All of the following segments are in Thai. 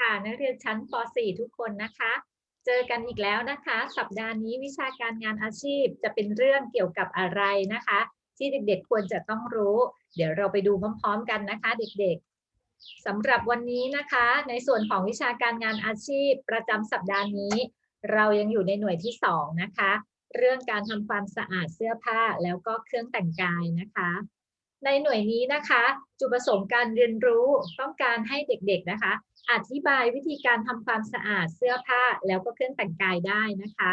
ค่ะนักเรียนชั้นป .4 ทุกคนนะคะ เจอกันอีกแล้วนะคะ สัปดาห์นี้วิชาการงานอาชีพจะเป็นเรื่องเกี่ยวกับอะไรนะคะ ที่เด็กๆควรจะต้องรู้ เดี๋ยวเราไปดูพร้อมๆกันนะคะ เด็กๆสำหรับวันนี้นะคะ ในส่วนของวิชาการงานอาชีพ ประจำสัปดาห์นี้ เรายังอยู่ในหน่วยที่ 2 นะคะ เรื่องการทำความสะอาดเสื้อผ้าแล้วก็เครื่องแต่งกายนะคะ ในหน่วยนี้นะคะ จุดประสงค์การเรียนรู้ต้องการให้เด็กๆนะคะ อธิบายวิธีการทำความสะอาดเสื้อผ้าแล้วก็เครื่องแต่งกายได้นะคะ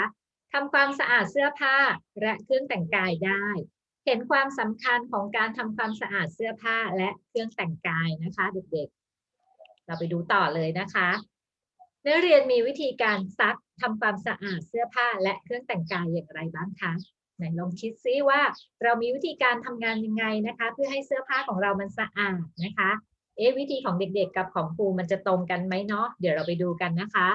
ทำความสะอาดเสื้อผ้าและเครื่องแต่งกายได้ เห็นความสำคัญของการทำความสะอาดเสื้อผ้าและเครื่องแต่งกายนะคะ เด็กๆ เราไปดูต่อเลยนะคะนักเรียนมีวิธีการซักทำความสะอาดเสื้อผ้าและเครื่องแต่งกายอย่างไรบ้างคะ ไหนลองคิดซิว่าเรามีวิธีการทำงานยังไงนะคะ เพื่อให้เสื้อผ้าของเรามันสะอาดนะคะ เอ๊วิธีของเด็กๆ กับของครูมันจะตรงกันไหมเนาะเดี๋ยวเราไปดูกันนะคะ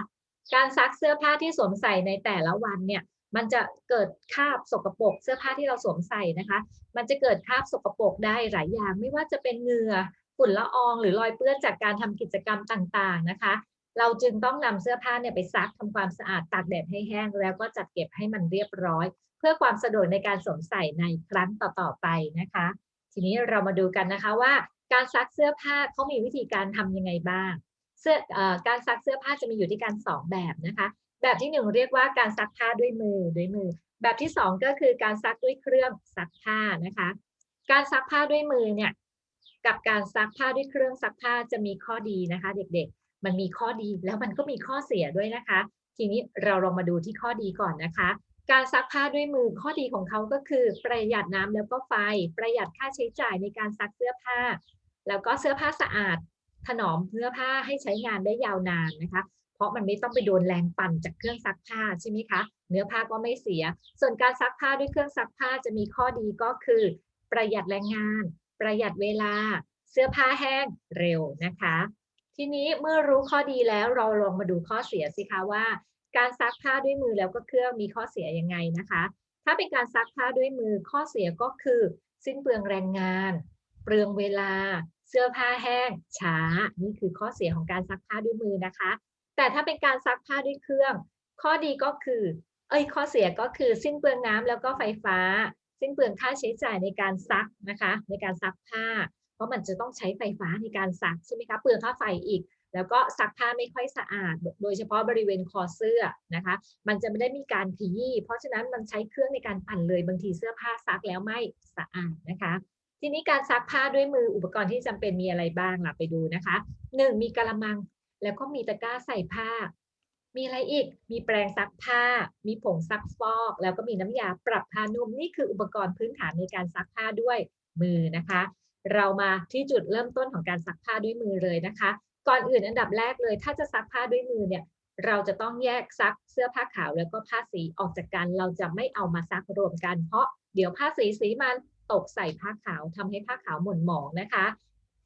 การซักเสื้อผ้าที่สวมใส่ในแต่ละวันเนี่ยมันจะเกิดคราบสกปรกเสื้อผ้าที่เราสวมใส่นะคะ มันจะเกิดคราบสกปรกได้หลายอย่างไม่ว่าจะเป็นเหงื่อฝุ่นละอองหรือรอยเปื้อนจากการทำกิจกรรมต่างๆนะคะ เราจึงต้องนำเสื้อผ้าเนี่ยไปซักทำความสะอาดตากแดดให้แห้ง แล้วก็จัดเก็บให้มันเรียบร้อย พื่อความสะดวกในการสวมใส่ในครั้งต่อๆไปนะคะ ทีนี้เรามาดูกันนะคะว่าการซักเสื้อผ้าเขามีวิธีการทำยังไงบ้าง เสื้ออการซักเสื้อผ้าจะมีอยู่ที่การสองแบบนะคะ แบบที่หนึ่งเรียกว่าการซักผ้าด้วยมือด้วยมือ แบบที่สองก็คือการซักด้วยเครื่องซักผ้านะคะ การซักผ้าด้วยมือเนี่ยกับการซักผ้าด้วยเครื่องซักผ้าจะมีข้อดีนะคะ เด็กๆ มันมีข้อดีแล้วมันก็มีข้อเสียด้วยนะคะ ทีนี้เราลองมาดูที่ข้อดีก่อนนะคะ การซักผ้าด้วยมือข้อดีของเขาก็คือ ประหยัดน้ำแล้วก็ไฟ ประหยัดค่าใช้จ่ายในการซักเสื้อผ้า แล้วก็เสื้อผ้าสะอาด ถนอมเสื้อผ้าให้ใช้งานได้ยาวนานนะคะ เพราะมันไม่ต้องไปโดนแรงปั่นจากเครื่องซักผ้าใช่ไหมคะ เนื้อผ้าก็ไม่เสีย ส่วนการซักผ้าด้วยเครื่องซักผ้าจะมีข้อดีก็คือ ประหยัดแรงงาน ประหยัดเวลา เสื้อผ้าแห้งเร็วนะคะ ทีนี้เมื่อรู้ข้อดีแล้วเราลองมาดูข้อเสียสิคะว่า การซักผ้าด้วยมือแล้วก็เครื่องมีข้อเสียยังไงนะคะ ถ้าเป็นการซักผ้าด้วยมือข้อเสียก็คือ สิ้นเปลืองแรงงาน เปลืองเวลา เสื้อผ้าแห้ง ช้า นี่คือข้อเสียของการซักผ้าด้วยมือนะคะ แต่ถ้าเป็นการซักผ้าด้วยเครื่อง ข้อดีก็คือ เอ้ยข้อเสียก็คือสิ้นเปลืองน้ำแล้วก็ไฟฟ้า สิ้นเปลืองค่าใช้จ่ายในการซักนะคะ ในการซักผ้า เพราะมันจะต้องใช้ไฟฟ้าในการซักใช่ไหมคะเปลืองค่าไฟอีก แล้วก็ซักผ้าไม่ค่อยสะอาด โดยเฉพาะบริเวณคอเสื้อนะคะ มันจะไม่ได้มีการขยี้ เพราะฉะนั้นมันใช้เครื่องในการปั่นเลย บางทีเสื้อผ้าซักแล้วไม่สะอาดนะคะ ทีนี้การซักผ้าด้วยมืออุปกรณ์ที่จำเป็นมีอะไรบ้างล่ะไปดูนะคะหนึ่งมีกระมัง แล้วก็มีตะกร้าใส่ผ้า มีอะไรอีก มีแปรงซักผ้า มีผงซักฟอก แล้วก็มีน้ำยาปรับผ้านุ่ม นี่คืออุปกรณ์พื้นฐานในการซักผ้าด้วยมือนะคะ เรามาที่จุดเริ่มต้นของการซักผ้าด้วยมือเลยนะคะ ก่อนอื่นอันดับแรกเลย ถ้าจะซักผ้าด้วยมือเนี่ยเราจะต้องแยกซักเสื้อผ้าขาวแล้วก็ผ้าสีออกจากกัน เราจะไม่เอามาซักรวมกัน เพราะเดี๋ยวผ้าสีสีมันตกใส่ผ้าขาวทำให้ผ้าขาวหม่นหมองนะคะ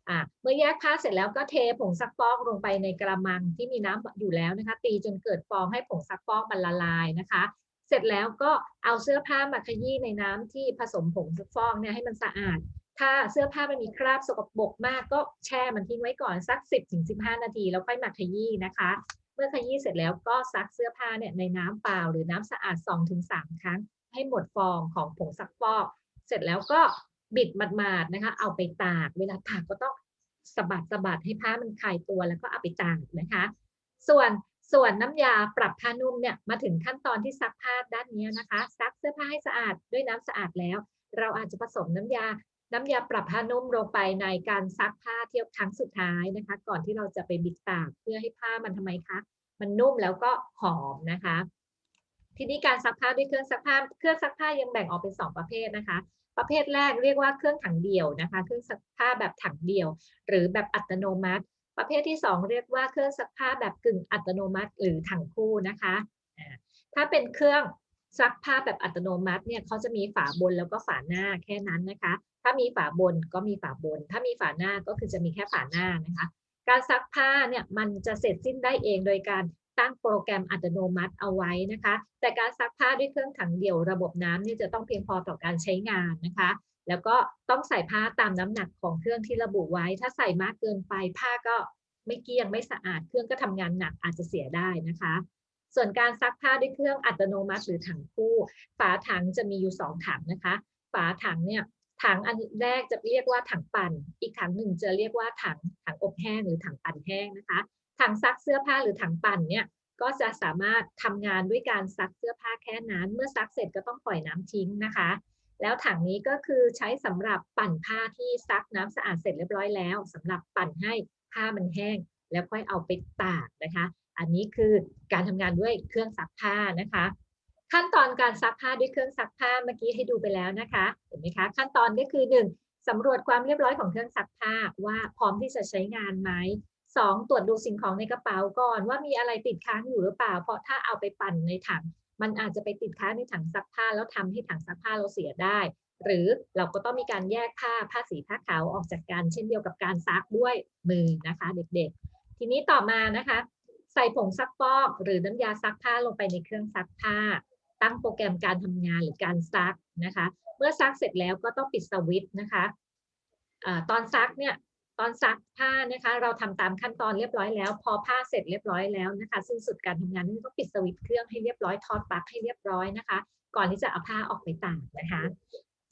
อ่าเมื่อแยกผ้าเสร็จแล้วก็เทผงซักฟอกลงไปในกระมังที่มีน้ำอยู่แล้วนะคะ ตีจนเกิดฟองให้ผงซักฟอกมันละลายนะคะ เสร็จแล้วก็เอาเสื้อผ้ามาขยี้ในน้ำที่ผสมผงซักฟอกเนี่ยให้มันสะอาด ถ้าเสื้อผ้ามันมีคราบสกปรกมากก็แช่มันทิ้งไว้ก่อนสัก 10-15 นาที แล้วค่อยมาขยี้นะคะ เมื่อขยี้เสร็จแล้วก็ซักเสื้อผ้าเนี่ยในน้ำเปล่าหรือน้ำสะอาด 2-3 ครั้ง ให้หมดฟองของผงซักฟอก เสร็จแล้วก็บิดหมาดๆนะคะ เอาไปตาก เวลาตากก็ต้องสะบัดสะบัดให้ผ้ามันคลายตัวแล้วก็เอาไปตากนะคะ ส่วนส่วนน้ำยาปรับผ้านุ่มเนี่ยมาถึงขั้นตอนที่ซักผ้าด้านนี้นะคะ ซักเสื้อผ้าให้สะอาดด้วยน้ำสะอาดแล้ว เราอาจจะผสมน้ำยา น้ำยาปรับผ้านุ่มลงไปในการซักผ้าเที่ยวครั้งสุดท้ายนะคะ ก่อนที่เราจะไปบิดตากเพื่อให้ผ้ามันทำไมคะ มันนุ่มแล้วก็หอมนะคะ ทีนี้การซักผ้าด้วยเครื่องซักผ้า เครื่องซักผ้ายังแบ่งออกเป็น 2 ประเภทนะคะ ประเภทแรกเรียกว่าเครื่องถังเดี่ยวนะคะ เครื่องซักผ้าแบบถังเดี่ยว หรือแบบอัตโนมัติ ประเภทที่ 2 เรียกว่าเครื่องซักผ้าแบบกึ่งอัตโนมัติ หรือถังคู่นะคะ ถ้าเป็นเครื่อง ซักผ้าแบบอัตโนมัติเนี่ยเขาจะมีฝาบนแล้วก็ฝาหน้าแค่นั้นนะคะ ถ้ามีฝาบนก็มีฝาบน ถ้ามีฝาหน้าก็คือจะมีแค่ฝาหน้านะคะ การซักผ้าเนี่ยมันจะเสร็จสิ้นได้เองโดยการตั้งโปรแกรมอัตโนมัติเอาไว้นะคะ แต่การซักผ้าด้วยเครื่องถังเดี่ยวระบบน้ำเนี่ยจะต้องเพียงพอต่อการใช้งานนะคะ แล้วก็ต้องใส่ผ้าตามน้ำหนักของเครื่องที่ระบุไว้ ถ้าใส่มากเกินไปผ้าก็ไม่เกลี้ยงไม่สะอาดเครื่องก็ทำงานหนักอาจจะเสียได้นะคะ ส่วนการซักผ้าด้วยเครื่องอัตโนมัติหรือถังคู่ ฝาถังจะมีอยู่สองถังนะคะ ฝาถังเนี่ยถังอันแรกจะเรียกว่าถังปั่น อีกถังหนึ่งจะเรียกว่าถังถังอบแห้งหรือถังปั่นแห้งนะคะ ถังซักเสื้อผ้าหรือถังปั่นเนี่ยก็จะสามารถทำงานด้วยการซักเสื้อผ้าแค่นั้น เมื่อซักเสร็จก็ต้องปล่อยน้ำทิ้งนะคะ แล้วถังนี้ก็คือใช้สำหรับปั่นผ้าที่ซักน้ำสะอาดเสร็จเรียบร้อยแล้วสำหรับปั่นให้ผ้ามันแห้ง แล้วค่อยเอาไปตากนะคะ อันนี้คือการทำงานด้วยเครื่องซักผ้านะคะ ขั้นตอนการซักผ้าด้วยเครื่องซักผ้าเมื่อกี้ให้ดูไปแล้วนะคะ เห็นไหมคะ ขั้นตอนก็คือ 1. สำรวจความเรียบร้อยของเครื่องซักผ้าว่าพร้อมที่จะใช้งานไหม 2. ตรวจดูสิ่งของในกระเป๋าก่อนว่ามีอะไรติดค้างอยู่หรือเปล่า เพราะถ้าเอาไปปั่นในถัง มันอาจจะไปติดค้างในถังซักผ้า แล้วทำให้ถังซักผ้าเราเสียได้หรือเราก็ต้องมีการแยกผ้าผ้าสีผ้าขาวออกจากกันเช่นเดียวกับการซักด้วยมือนะคะ เด็กๆ ทีนี้ต่อมานะคะ ใส่ผงซักฟอกหรือน้ำยาซักผ้าลงไปในเครื่องซักผ้า ตั้งโปรแกรมการทำงานหรือการซักนะคะ เมื่อซักเสร็จแล้วก็ต้องปิดสวิตช์นะคะอาตอนซักเนี่ยตอนซักผ้านะคะ เราทำตามขั้นตอนเรียบร้อยแล้ว พอผ้าเสร็จเรียบร้อยแล้วนะคะสิ้นสุดการทำงานนี่ต้องปิดสวิตช์เครื่องให้เรียบร้อยทอดปลั๊กให้เรียบร้อยนะคะ ก่อนที่จะเอาผ้าออกไปตากนะคะ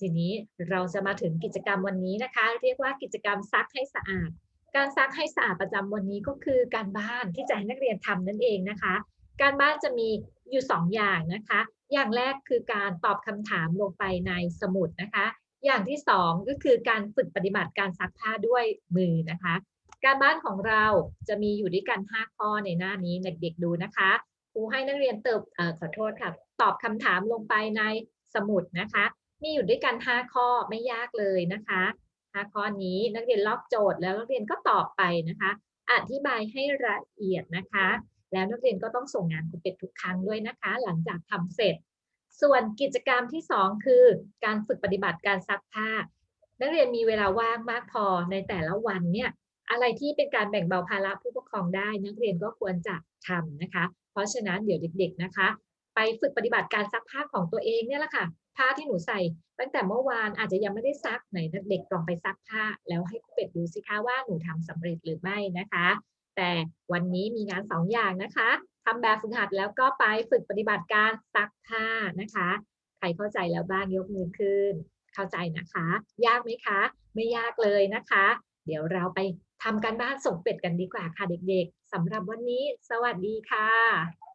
ทีนี้เราจะมาถึงกิจกรรมวันนี้นะคะ เรียกว่ากิจกรรมซักให้สะอาด การซักให้สะอาดประจำวันนี้ก็คือการบ้านที่จะให้นักเรียนทำนั่นเองนะคะ การบ้านจะมีอยู่ 2 อย่างนะคะ อย่างแรกคือการตอบคำถามลงไปในสมุดนะคะ อย่างที่ 2 ก็คือการฝึกปฏิบัติการซักผ้าด้วยมือนะคะ การบ้านของเราจะมีอยู่ด้วยกัน 5 ข้อในหน้านี้เด็กๆดูนะคะครูให้นักเรียนเติบเอ่อขอโทษค่ะ ตอบคำถามลงไปในสมุดนะคะ มีอยู่ด้วยกัน 5 ข้อไม่ยากเลยนะคะ 5ข้อนี้นักเรียนลอกโจทย์แล้วนักเรียนก็ตอบไปนะคะ อธิบายให้ละเอียดนะคะ แล้วนักเรียนก็ต้องส่งงานครูเป็ดทุกครั้งด้วยนะคะ หลังจากทำเสร็จ ส่วนกิจกรรมที่ 2 คือ การฝึกปฏิบัติการซักผ้า นักเรียนมีเวลาว่างมากพอในแต่ละวันเนี่ยอะไรที่เป็นการแบ่งเบาภาระผู้ปกครองได้ นักเรียนก็ควรจะทำนะคะ เพราะฉะนั้นเดี๋ยวเด็ก ๆนะคะ ไปฝึกปฏิบัติการซักผ้าของตัวเองเนี่ยแหละค่ะ ผ้าที่หนูใส่ ตั้งแต่เมื่อวานอาจจะยังไม่ได้ซักไหนเด็กลองไปซักผ้า แล้วให้ครูเป็ดดูสิคะว่าหนูทำสำเร็จหรือไม่นะคะ แต่วันนี้มีงานสองอย่างนะคะทำแบบฝึกหัดแล้วก็ไปฝึกปฏิบัติการซักผ้านะคะ ใครเข้าใจแล้วบ้างยกมือขึ้น เข้าใจนะคะ ยากไหมคะ ไม่ยากเลยนะคะ เดี๋ยวเราไปทำการบ้านส่งเป็ดกันดีกว่าค่ะเด็กๆสำหรับวันนี้ สวัสดีค่ะ